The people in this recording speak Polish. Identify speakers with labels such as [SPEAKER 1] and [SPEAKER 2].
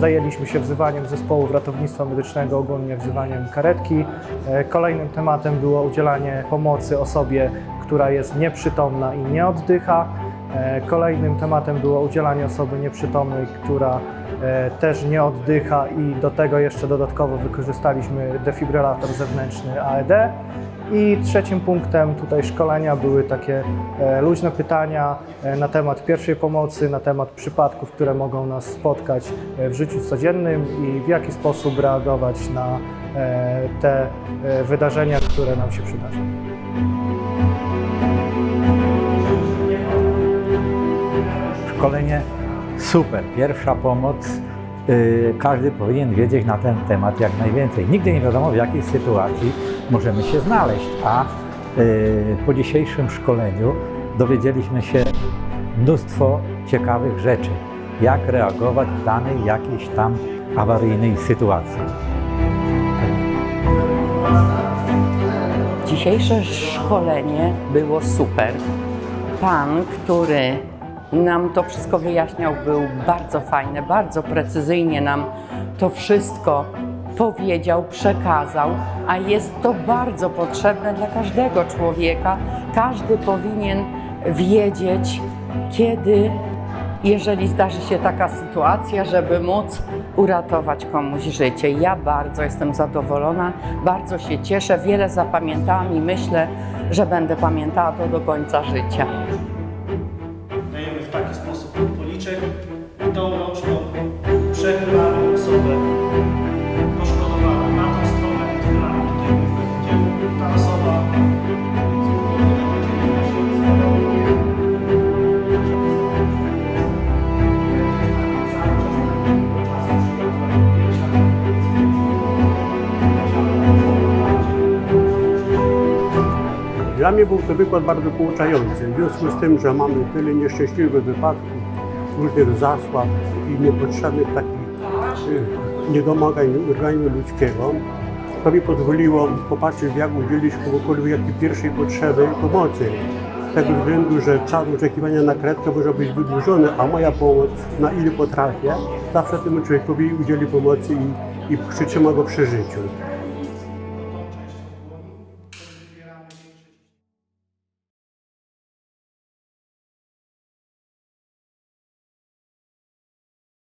[SPEAKER 1] Zajęliśmy się wzywaniem zespołów ratownictwa medycznego, ogólnie wzywaniem karetki. E, Kolejnym tematem było udzielanie pomocy osobie, która jest nieprzytomna i nie oddycha. E, Kolejnym tematem było udzielanie osoby nieprzytomnej, która e, też nie oddycha i do tego jeszcze dodatkowo wykorzystaliśmy defibrylator zewnętrzny AED. I trzecim punktem tutaj szkolenia były takie e, luźne pytania na temat pierwszej pomocy, na temat przypadków, które mogą nas spotkać w życiu codziennym i w jaki sposób reagować na te wydarzenia, które nam się przydarzą.
[SPEAKER 2] Szkolenie super, pierwsza pomoc. Yy, Każdy powinien wiedzieć na ten temat jak najwięcej. Nigdy nie wiadomo, w jakiej sytuacji możemy się znaleźć, a yy, po dzisiejszym szkoleniu dowiedzieliśmy się mnóstwo ciekawych rzeczy, jak reagować w danej jakiejś tam awaryjnej sytuacji.
[SPEAKER 3] Dzisiejsze szkolenie było super. Pan, który nam to wszystko wyjaśniał, był bardzo fajny, bardzo precyzyjnie nam to wszystko powiedział, przekazał, a jest to bardzo potrzebne dla każdego człowieka. Każdy powinien wiedzieć, kiedy, jeżeli zdarzy się taka sytuacja, żeby móc uratować komuś życie. Ja bardzo jestem zadowolona, bardzo się cieszę, wiele zapamiętałam i myślę, że będę pamiętała to do końca życia.
[SPEAKER 4] Przechylamy osobę poszkodowaną na tą stronę, odchylamy tutaj główkę w kierunku. Ta osoba
[SPEAKER 5] Dla mnie był to wykład bardzo pouczający. W związku z tym, że mamy tyle nieszczęśliwych wypadków, różnych zasłab i niepotrzebnych takich y, niedomagań organizmu ludzkiego, to mi pozwoliło popatrzeć, jak udzielić komukolwiek jakiej pierwszej potrzeby pomocy. Z tego względu, że czas oczekiwania na kredkę może być wydłużony, a moja pomoc, na ile potrafię, zawsze temu człowiekowi udzieli pomocy i, i przytrzyma go przy życiu.